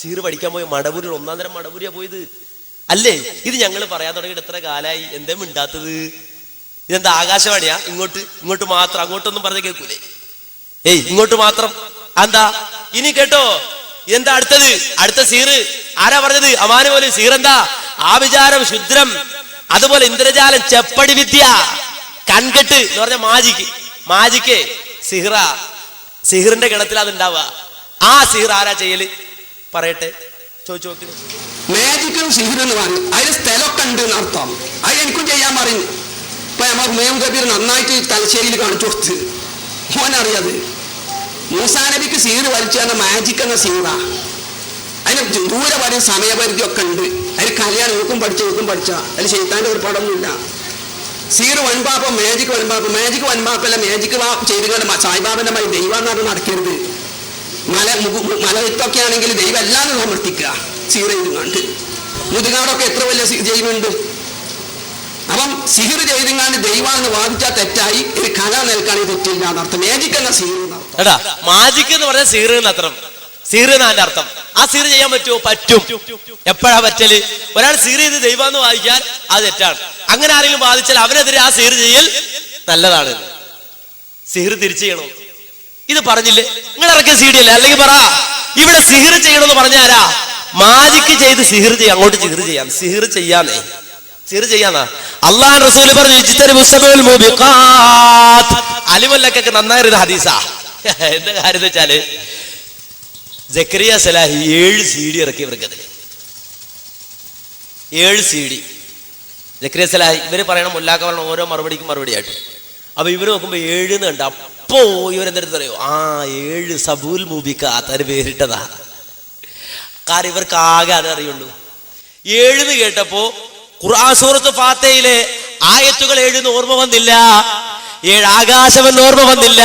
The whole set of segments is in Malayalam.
സീറ് പഠിക്കാൻ പോയ മടവൂരിൽ ഒന്നാം തരം മടവൂരിയാ പോയത്. അല്ലേ? ഇത് ഞങ്ങൾ പറയാൻ തുടങ്ങി എത്ര കാലായി? എന്തേ മിണ്ടാത്തത്? ഇതെന്താ ആകാശവാണിയാ? ഇങ്ങോട്ട് ഇങ്ങോട്ട് മാത്രം അങ്ങോട്ടൊന്നും പറഞ്ഞ കേൾക്കൂലേ? ഏയ് ഇങ്ങോട്ട് മാത്രം. എന്താ ഇനി കേട്ടോ. എന്താ അടുത്തത്? അടുത്ത സീറ്. ആരാ പറഞ്ഞത്? അമാന പോലെ സീറെന്താ? ആവിചാരം ശുദ്രം അതുപോലെ ഇന്ദ്രജാലം ചെപ്പടി വിദ്യ കൺകെട്ട് എന്ന് പറഞ്ഞ മാജിക്ക് മാജിക്കേ സിഹിറ. സിഹിറിന്റെ ഗണത്തിൽ അത് ഉണ്ടാവുക. ആ സിഹിർ ആരാ ചെയ്യൽ? പറയട്ടെ ചോദിച്ചു നോക്കി മാജിക്കും സിഹിറും എന്ന് പറഞ്ഞു അതിന് സ്ഥലമൊക്കെ ഉണ്ട് എന്നർത്ഥം അത് എനിക്കും ചെയ്യാൻ പറയും. ഇപ്പൊ നമ്മൾ മേം കബീർ നന്നായിട്ട് തലശ്ശേരിയിൽ കാണിച്ചു കൊടുത്ത്. മോനറിയത്. മൂസാ നബിക്ക് സീറ് വലിച്ചു തന്ന മാജിക് എന്ന സീറ അതിന് ദൂരെ പറയും സമയപരിധി ഒക്കെ ഉണ്ട്. അതിന് കല്യാണം ഇവക്കും പഠിച്ച ഇവക്കും പഠിച്ച. അതിൽ ചെയ്താന്റെ ഒരു പടമൊന്നുമില്ല. സീറ് വൻപാപ്പം മാജിക് വൻപാപ്പം മാജിക് വൻപാപ്പല്ല മാജിക് ചെയ്തുകൊണ്ട് സായിബാബന്റെ മതി ദൈവം നടക്കരുത്. മല മലവിത്തൊക്കെ ആണെങ്കിൽ ദൈവം എല്ലാം സമർത്ഥിക്കുക സീറ ചെയ്ത് കണ്ട്. മുതുകാടൊക്കെ എത്ര വലിയ ദൈവമുണ്ട് അപ്പം സിഹിർ ചെയ്തിങ്ങാണ്ട് ദൈവമാണെന്ന് വാദിച്ചാൽ തെറ്റായി. ഒരു കല നിൽക്കുകയാണെങ്കിൽ തെറ്റില്ല എന്നർത്ഥം മാജിക് എന്ന സീർ മാജിക് എന്ന് പറഞ്ഞാൽ സീർ എന്നർത്ഥം സീർ എന്നാന്റെ അർത്ഥം? ആ സീർ ചെയ്യാൻ പറ്റുമോ? പറ്റും. എപ്പോഴാ പറ്റൽ? ഒരാൾ സീർ ചെയ്ത് ദൈവം വായിക്കാൻ അത് തെറ്റാണ്. അങ്ങനെ ആരെങ്കിലും വാദിച്ചാൽ അവനെതിരെ ആ സീർ ചെയ്യൽ നല്ലതാണ്. സിഹിർ തിരിച്ചു ചെയ്യണം? ഇത് പറഞ്ഞില്ലേ? നിങ്ങൾ ഇറക്കിയ സി ഡി അല്ലേ? അല്ലെങ്കിൽ പറ. ഇവിടെ സിഹിർ ചെയ്യണമെന്ന് പറഞ്ഞാരാ മാജിക്ക് ചെയ്ത് സിഹിർ ചെയ്യാം അങ്ങോട്ട് സിഹിർ ചെയ്യാം. സിഹിർ ചെയ്യാന്നേ സിഹിർ ചെയ്യാന്നാ അള്ളാൻ റസൂൽ പറഞ്ഞു അലിമല്ലക്കൊക്കെ നന്നായിരുന്ന ഹദീസാ. എന്താ കാര്യം വെച്ചാൽ ജക്കരിയ സലാഹി ഏഴ് സി ഡി ഇറക്കി ഇവർക്കത് ഏഴ് സി ഡി ജക്രിയ സലാഹി ഇവർ പറയണം മുല്ലാക്ക ഓരോ മറുപടിക്കും മറുപടിയായിട്ട്. അപ്പൊ ഇവർ നോക്കുമ്പോ ഏഴ് എന്ന് കണ്ട. അപ്പോ ഇവരെന്തെടുത്ത് അറിയോ ആ ഏഴ് സബൂൽ മൂബിക്ക് ആത്താര് പേരിട്ടതാ? കാരണം ഇവർക്ക് ആകെ അത് അറിയുള്ളൂ? ഏഴെന്ന് കേട്ടപ്പോ ഖുർആൻ സൂറത്ത് ഫാത്തയിലെ ആയത്തുകൾ ഏഴെന്ന് ഓർമ്മ വന്നില്ല. ഏഴ് ആകാശമെന്ന് ഓർമ്മ വന്നില്ല.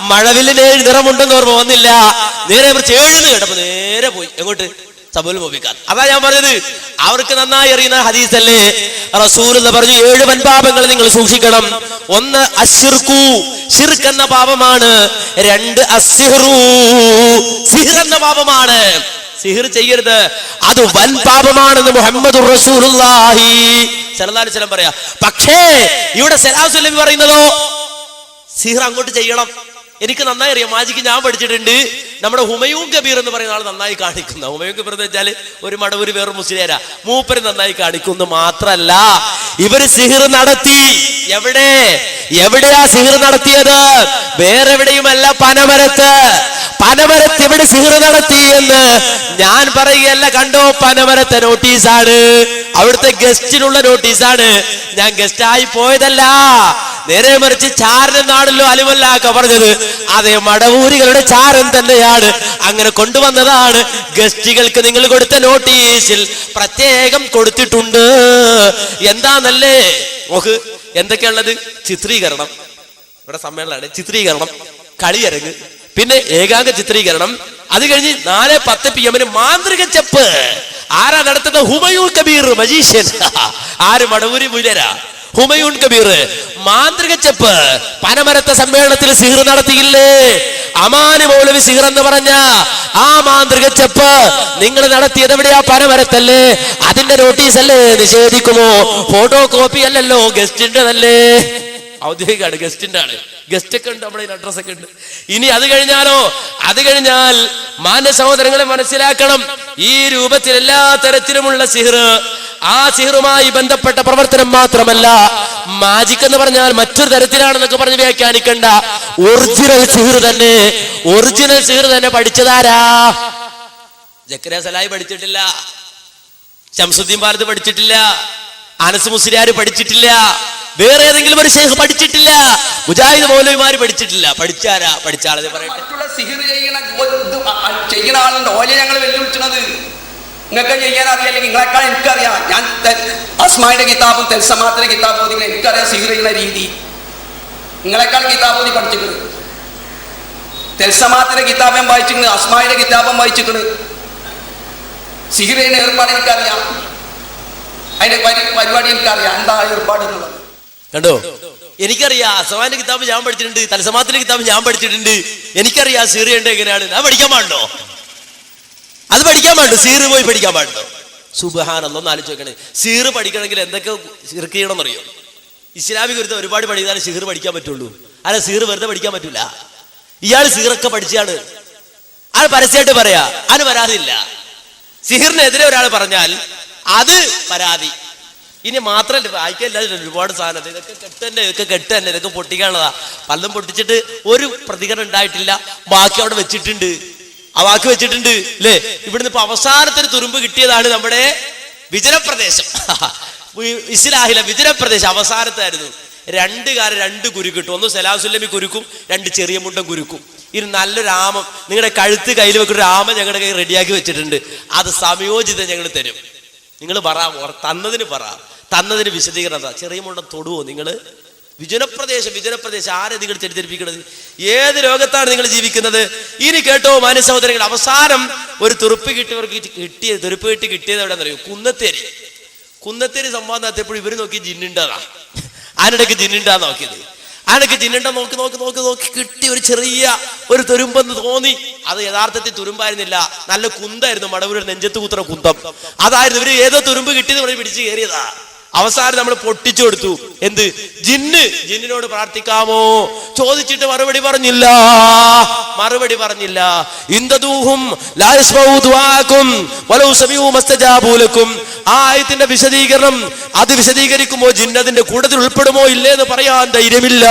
മഴവില്ലിന് ഏഴ് നിറമുണ്ടെന്ന് ഓർമ്മ വന്നില്ല. നേരെ കുറിച്ച് ഏഴെന്ന് കേട്ടപ്പോ നേരെ പോയി. എങ്ങോട്ട്? സബുൽ അതാ ഞാൻ പറഞ്ഞത്. അവർക്ക് നന്നായി അറിയുന്ന ഹദീസ് അല്ലേ റസൂൽ എന്ന് പറഞ്ഞു ഏഴ് വൻപാപങ്ങൾ നിങ്ങൾ സൂക്ഷിക്കണം. ഒന്ന് അശിർക്കു ഷിർക്ക് എന്ന പാപമാണ്. രണ്ട് സിഹിർ എന്ന പാപമാണ്. സിഹിർ ചെയ്യരുത്. അത് വൻ പാപമാണെന്ന് മുഹമ്മദ് വസല്ലം പറയാ പക്ഷേ ഇവിടെ സലാഹു നബി പറയുന്നതോ? സിഹിർ അങ്ങോട്ട് ചെയ്യണം. എനിക്ക് നന്നായി അറിയാം. മാജിക്ക് ഞാൻ പഠിച്ചിട്ടുണ്ട്. നമ്മുടെ ഹുമയൂൺ കബീർ എന്ന് പറയുന്ന ആൾ നന്നായി കാണിക്കുന്ന. ഹുമയൂൺ കബീർ എന്ന് വെച്ചാൽ ഒരു മടവൂര് വേറെ മുസ്ലിയാരാ. മൂപ്പര് നന്നായി കാണിക്കുന്നു മാത്രല്ല ഇവർ സിഹിർ നടത്തി. എവിടെ? എവിടെയാ സിഹിർ നടത്തിയത്? വേറെവിടെയുമല്ല പനമരത്ത്. പനമരത്ത് ഇവിടെ സിഹിർ നടത്തി എന്ന് ഞാൻ പറയുകയല്ല കണ്ടോ? പനമരത്തെ നോട്ടീസാണ് അവിടുത്തെ ഗസ്റ്റിനുള്ള നോട്ടീസാണ് ഞാൻ ഗസ്റ്റായി പോയതല്ല. നേരെ മറിച്ച് ചാരനാണല്ലോ അലിമല്ലാക്ക പറഞ്ഞത്. അതെ മടവൂരികളുടെ ചാരൻ തന്നെയാണ്. അങ്ങനെ കൊണ്ടുവന്നതാണ്. ഗസ്റ്റുകൾക്ക് നിങ്ങൾ കൊടുത്ത നോട്ടീസിൽ പ്രത്യേകം കൊടുത്തിട്ടുണ്ട്. എന്താന്നല്ലേ? നോക്ക് എന്തൊക്കെയുള്ളത് ചിത്രീകരണം. ഇവിടെ സമ്മേളനമാണ്. ചിത്രീകരണം. കളിയരങ്ങ്. പിന്നെ ഏകാംഗ ചിത്രീകരണം. അത് കഴിഞ്ഞ് നാല് പത്ത് പി എമ്മിന് മാന്ത്രിക ചെപ്പ്. ആരാ നടത്തുന്നത്? ഹുമയൂൺ കബീർ മജീഷ്യൻ. ആര്? മടവൂരി മുലരാ ഹുമയൂൺ കബീർ. മാന്ത്രിക ചെപ്പ്. പനമരത്തെ സമ്മേളനത്തിൽ സിഹിർ നടത്തിയില്ലേ? അമാന് മൗലവി സിഹിർ എന്ന് പറഞ്ഞ ആ മാന്ത്രിക ചെപ്പ് നിങ്ങൾ നടത്തിയത് എവിടെയാ? പനമരത്തല്ലേ? അതിന്റെ നോട്ടീസ് അല്ലേ? നിഷേധിക്കുമോ? ഫോട്ടോ കോപ്പി അല്ലല്ലോ ഗസ്റ്റിന്റെതല്ലേ ഔദ്യോഗികമാണ് ഗസ്റ്റിന്റെ ആണ് ഗസ്റ്റ് ഒക്കെ ഉണ്ട് നമ്മുടെ അഡ്രസ് ഒക്കെ ഉണ്ട്. ഇനി അത് കഴിഞ്ഞാലോ? അത് കഴിഞ്ഞാൽ മാന്യ സഹോദരങ്ങളെ മനസ്സിലാക്കണം. ഈ രൂപത്തിൽ എല്ലാ തരത്തിലുമുള്ള സിഹിർ ആ സിഹറുമായി ബന്ധപ്പെട്ട പ്രവർത്തനം മാത്രമല്ല മാജിക് എന്ന് പറഞ്ഞാൽ മറ്റൊരു തരത്തിലാണെന്നൊക്കെ പറഞ്ഞ് വ്യാഖ്യാനിക്കണ്ട. ഒറിജിനൽ സിഹർ തന്നെ. ഒറിജിനൽ സിഹർ തന്നെ പഠിച്ചതാരാ? ജക്കരിയ സലായി പഠിച്ചിട്ടില്ല. ശംസുദ്ദീൻ ഭാരത് പഠിച്ചിട്ടില്ല. അനസ് മുസ്ലിയാർ പഠിച്ചിട്ടില്ല. വേറെ ഏതെങ്കിലും ഒരു ശേഖ് പഠിച്ചിട്ടില്ല. മുജാഹിദ് മൗലവിമാര് പഠിച്ചിട്ടില്ല. പഠിച്ചാരാ? പഠിച്ചാളെ പറയട്ടെ. മറ്റുള്ള സിഹിർ ചെയ്യണ ചെയ്യുന്ന ആളുണ്ട് ഓലെ ഞങ്ങൾ വെല്ലുവിളിച്ചത് നിങ്ങൾക്ക് ചെയ്യാൻ അറിയില്ലെങ്കിൽ നിങ്ങളെക്കാൾ എനിക്കറിയാം. ഞാൻ അസ്മായുടെ കിതാബും തെൽസമാത്തിന്റെ കിതാബും ഓതി എനിക്കറിയാം സ്വീകരിക്കുന്ന രീതി. നിങ്ങളെക്കാൾ കിതാബ് ഓതി പഠിച്ചിട്ടുണ്ട്. തെൽസമാത്തിന്റെ കിതാബം വായിച്ചിട്ടുണ്ട് അസ്മായുടെ കിതാബും വായിച്ചിട്ടുണ്ട്. ചെയ്യുന്ന ഏർപ്പാട് എനിക്കറിയാം. അതിന്റെ പരി- പരിപാടി എനിക്കറിയാം. എന്താ ഏർപ്പാട് എന്നുള്ളത്? കണ്ടോ? എനിക്കറിയാം അസമാന്റെ കിതാബ് ഞാൻ പഠിച്ചിട്ടുണ്ട് തലസമാത്തിന്റെ കിതാബ് ഞാൻ പഠിച്ചിട്ടുണ്ട്. എനിക്കറിയാം സീറിയ എങ്ങനെയാണ്? ഞാൻ പഠിക്കാൻ പാടുണ്ടോ? അത് പഠിക്കാൻ പാടില്ല സീറ് പോയി പഠിക്കാൻ പാടുണ്ടോ? സുബഹാനല്ലോ ഒന്ന് ആലോചിച്ച് നോക്കണേ. സീറ് പഠിക്കണമെങ്കിൽ എന്തൊക്കെ സിർക്ക് ചെയ്യണം എന്നറിയോ ഇസ്ലാമിക ഗുരുത്തം ഒരുപാട് പഠിച്ചാലേ സീർ പഠിക്കാൻ പറ്റുള്ളൂ. അല്ല സീറ് വെറുതെ പഠിക്കാൻ പറ്റൂല. ഇയാൾ സീറൊക്കെ പഠിച്ചാണ്. ആൾ പരസ്യമായിട്ട് പറയാ അത് പരാതിയില്ല. സിഹിറിനെതിരെ ഒരാൾ പറഞ്ഞാൽ അത് പരാതി. ഇനി മാത്രമല്ല വായിക്കല്ല ഒരുപാട് സാധനം ഇതൊക്കെ കെട്ട് തന്നെ ഇതൊക്കെ കെട്ട് തന്നെ ഇതൊക്കെ പൊട്ടിക്കാനുള്ളതാ. പലതും പൊട്ടിച്ചിട്ട് ഒരു പ്രതികരണം ഉണ്ടായിട്ടില്ല. ബാക്കി അവിടെ വെച്ചിട്ടുണ്ട്. ആ വാക്ക് വെച്ചിട്ടുണ്ട് അല്ലേ ഇവിടുന്ന് ഇപ്പൊ അവസാനത്തിന് തുരുമ്പ് കിട്ടിയതാണ് നമ്മുടെ വിജനപ്രദേശം. ഇസ്ലാഹില വിജനപ്രദേശം അവസാനത്തായിരുന്നു. രണ്ട് കാലം രണ്ട് കുരു കിട്ടും. ഒന്ന് സലാസുല്ലമി കുരുക്കും രണ്ട് ചെറിയ മുണ്ടൻ കുരുക്കും. ഇത് നല്ലൊരു ആമം. നിങ്ങളുടെ കഴുത്ത് കയ്യിൽ വെക്കുന്ന ഒരു ആമം ഞങ്ങളുടെ കയ്യിൽ റെഡിയാക്കി വെച്ചിട്ടുണ്ട്. അത് സമയോചിതം ഞങ്ങൾ തരും. നിങ്ങൾ പറ തന്നതിന് പറ. തന്നതിന് വിശദീകരണം ചെറിയ മുണ്ടൻ തൊടുവോ നിങ്ങൾ വിജനപ്രദേശം വിജനപ്രദേശം ആരെ നിങ്ങൾ തെറ്റിദ്ധരിപ്പിക്കുന്നത് ഏത് ലോകത്താണ് നിങ്ങൾ ജീവിക്കുന്നത്? ഇനി കേട്ടോ മാന്യ സഹോദരങ്ങൾ അവസാനം ഒരു തുറുപ്പ് കിട്ടിയവർക്ക് കിട്ടിയ തുറുപ്പ് കിട്ടി കിട്ടിയത് എവിടെയെന്നറിയോ കുന്നത്തേരി. കുന്നത്തേരി സംവാദം നടത്തിയപ്പോൾ ഇവർ നോക്കി ജിന്നുണ്ടതാ ആനിടയ്ക്ക് ജിന്നുണ്ടാ നോക്കിയത്? ആനിടയ്ക്ക് ജിന്നുണ്ട നോക്കി നോക്കി നോക്കി നോക്കി കിട്ടി ഒരു ചെറിയ ഒരു തുരുമ്പെന്ന് തോന്നി. അത് യഥാർത്ഥത്തിൽ തുരുമ്പായിരുന്നില്ല. നല്ല കുന്തായിരുന്നു മടവൂർ നെഞ്ചത്ത് കുത്തുന്ന കുന്തം. അതായിരുന്നു ഇവർ ഏതോ തുരുമ്പ് കിട്ടിയത് പറഞ്ഞ് പിടിച്ചു കയറിയതാ. അവസാനം നമ്മൾ പൊട്ടിച്ചു കൊടുത്തു. എന്ത്? ജിന്ന്. ജിന്നിനോട് പ്രാർത്ഥിക്കാമോ? ചോദിച്ചിട്ട് മറുപടി പറഞ്ഞില്ല. മറുപടി പറഞ്ഞില്ല. ലക്കും. ആ ആയത്തിന്റെ വിശദീകരണം അത് വിശദീകരിക്കുമ്പോ ജിന്നതിന്റെ കൂട്ടത്തിൽ ഉൾപ്പെടുമോ? ഇല്ലേ എന്ന് പറയാൻ ധൈര്യമില്ല.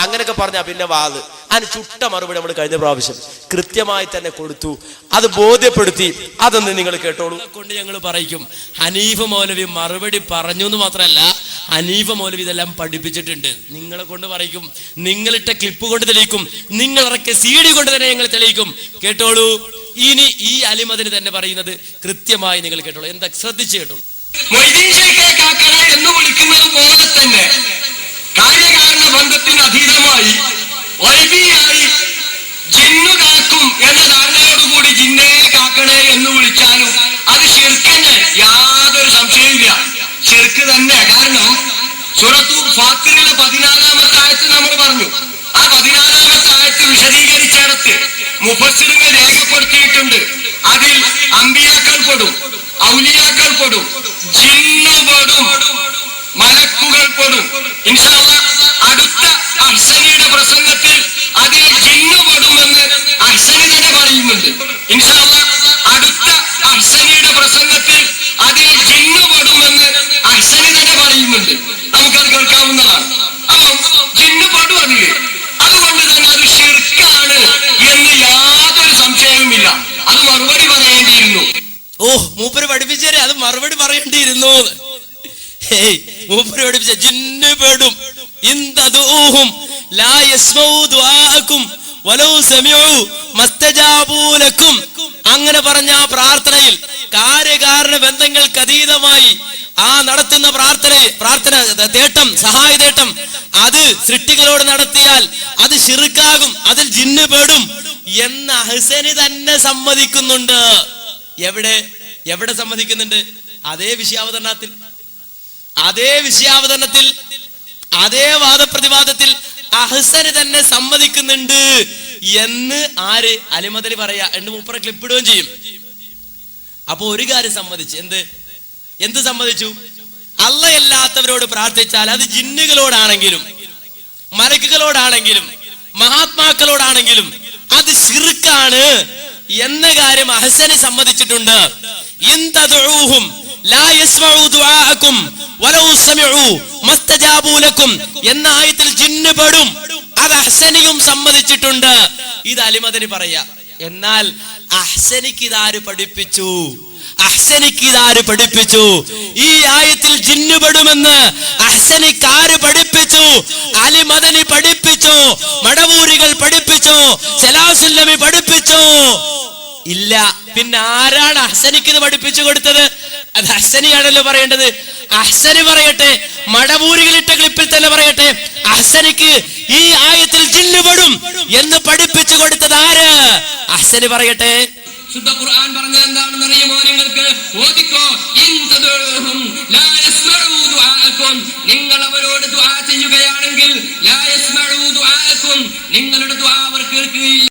അങ്ങനെയൊക്കെ പറഞ്ഞാ പിന്നെ വാത്. അതിന് ചുട്ട മറുപടി നമ്മൾ കഴിഞ്ഞ പ്രാവശ്യം കൃത്യമായി തന്നെ കൊടുത്തു. അത് ബോധ്യപ്പെടുത്തി. അതൊന്ന് നിങ്ങൾ കേട്ടോളൂ. കൊണ്ട് ഞങ്ങൾ പറയിക്കും. ഹനീഫ് മൗലവി മറുപടി പറഞ്ഞു എന്ന് മാത്രമല്ല ഹനീഫ് മൗലവി ഇതെല്ലാം പഠിപ്പിച്ചിട്ടുണ്ട്. നിങ്ങളെ കൊണ്ട് പറയിക്കും. നിങ്ങളിട്ട ക്ലിപ്പ് കൊണ്ട് തെളിയിക്കും. നിങ്ങളിറക്കിയ സി ഡി കൊണ്ട് തന്നെ ഞങ്ങൾ തെളിയിക്കും. കേട്ടോളൂ. ഇനി ഈ അലിമതിന് തന്നെ പറയുന്നത് കൃത്യമായി നിങ്ങൾ കേട്ടോളൂ. എന്താ ശ്രദ്ധിച്ചു കേട്ടോളൂ എന്ന് വിളിക്കുന്നത് പോലെ തന്നെ. കാര്യകാരണ ബന്ധത്തിന് അതീതമായി വൈബിയായി ജിന്നു കാക്കും എന്ന ധാരണയോടുകൂടി ജിന്നേ കാക്കണേ എന്ന് വിളിച്ചാലും അത് ഷിർക്കന് യാതൊരു സംശയമില്ല ശിർക്ക് തന്നെ. കാരണം സുറത്തു ഫാത്തിറിലെ പതിനാലാമത്തെ ആയത്ത് നമ്മൾ പറഞ്ഞു. ആ പതിനാലാമത്തെ ആയത്ത് വിശദീകരിച്ചിടത്ത് മുഫസ്സിറുകൾ രേഖപ്പെടുത്തിയിട്ടുണ്ട്. അതിൽ അമ്പിയാക്കൾ പെടും ഔലിയാക്കൾ പെടും ജിന്നു പെടും മലക്കുകൾ പെടും. ഇൻഷാല്ല അടുത്ത അഹ്സനിയുടെ പ്രസംഗത്തിൽ അതിൽ ജിന്നുപെടുമെന്ന് അഹ്സനി തന്നെ പറയുന്നുണ്ട്. ഇൻഷാല്ല അടുത്ത അഹ്സനിയുടെ പ്രസംഗത്തിൽ അതിൽ ജിന്നുപെടുമെന്ന് അഹ്സനി തന്നെ പറയുന്നുണ്ട്. നമുക്കത് കേൾക്കാവുന്നതാണ്. അപ്പൊ ജിന്നുപെടും അതിൽ. അതുകൊണ്ട് തന്നെ അത് ഷിർക്കാണ് എന്ന് യാതൊരു സംശയവുമില്ല. അത് മറുപടി പറയേണ്ടിയിരുന്നു. ഓഹ് മൂപ്പര് പഠിപ്പിച്ചേരെ അത് മറുപടി പറയേണ്ടിയിരുന്നു. മൂപ്പര് പഠിപ്പിച്ച ജിന്നു പേടും. ഇന്തദൂഹും ലാ അങ്ങനെ പറഞ്ഞ ആ പ്രാർത്ഥനയിൽ കാര്യകാരണ ബന്ധങ്ങൾക്ക് അതീതമായി ആ നടത്തുന്ന പ്രാർത്ഥന പ്രാർത്ഥന തേട്ടം സഹായ തേട്ടം അത് സൃഷ്ടികളോട് നടത്തിയാൽ അത് ഷിറുക്കാകും അതിൽ ജിന്ന് പേടും എന്ന് അഹ്സനി തന്നെ സമ്മതിക്കുന്നുണ്ട്. എവിടെ? എവിടെ സമ്മതിക്കുന്നുണ്ട്? അതേ വിഷയാവതരണത്തിൽ. അതേ വിഷയാവതരണത്തിൽ അതേ വാദപ്രതിവാദത്തിൽ അഹ്സന് തന്നെ സമ്മതിക്കുന്നുണ്ട് എന്ന് ആര്? അലിമദലി പറയാ. എന്ന് മൂപ്പറ ക്ലിപ്പിടുകയും ചെയ്യും. അപ്പൊ ഒരു കാര്യം സമ്മതിച്ചു. എന്ത്? എന്ത് സമ്മതിച്ചു? അല്ലയല്ലാത്തവരോട് പ്രാർത്ഥിച്ചാൽ അത് ജിന്നുകളോടാണെങ്കിലും മലക്കുകളോടാണെങ്കിലും മഹാത്മാക്കളോടാണെങ്കിലും അത് ശിർക്കാണ് എന്ന കാര്യം അഹസന് സമ്മതിച്ചിട്ടുണ്ട്. ഇൻ തദ്ഉഹും ലാ യസ്മഉ ദുആഅക്കും വലൗ സമിഉ മസ്തജാബൂ ലക്കും എന്ന ആയത്തിൽ ജിന്ന് പെടും. അത് അഹ്സനിയും സമ്മതിച്ചിട്ടുണ്ട്. ഇത് അലിമദന് പറയാ. എന്നാൽ അഹ്സനിക്ക് ഇതാര് പഠിപ്പിച്ചു? അഹ്സനിക്ക് ഇതാര് പഠിപ്പിച്ചു? ഈ ആയത്തിൽ ജിന്ന് പെടുമെന്ന് അഹ്സനിക്ക് ആര് പഠിപ്പിച്ചു? അലിമദനി പഠിപ്പിച്ചു. മടവൂരികൾ പഠിപ്പിച്ചു. സലാസുല്ലമി പഠിപ്പിച്ചു. ഇല്ല. പിന്നെ ആരാണ് അഹ്സനിക്ക് പഠിപ്പിച്ചു കൊടുത്തത്? അത് അഹ്സനിയാണല്ലോ പറയേണ്ടത്. അഹ്സനി പറയട്ടെ മടപൂരികളിട്ട ക്ലിപ്പിൽ തന്നെ പറയട്ടെ അഹ്സനിക്ക് ഈ ആയത്തിൽ ജില്ലുപെടും എന്ന് പഠിപ്പിച്ചു കൊടുത്തത് ആര്? അഹ്സനി പറയട്ടെ. ശുദ്ധ ഖുർആൻ പറഞ്ഞത് എന്താണെന്ന് അറിയുമോ നിങ്ങൾക്ക്? ഓദിക്കോ നിങ്ങൾ അവരോട് ദുആ ചെയ്യുകയാണെങ്കിൽ ലാ യസ്മഊ ദുആഅക്കും. നിങ്ങളുടെ ദുആ അവർ കേൾക്കുകയില്ല.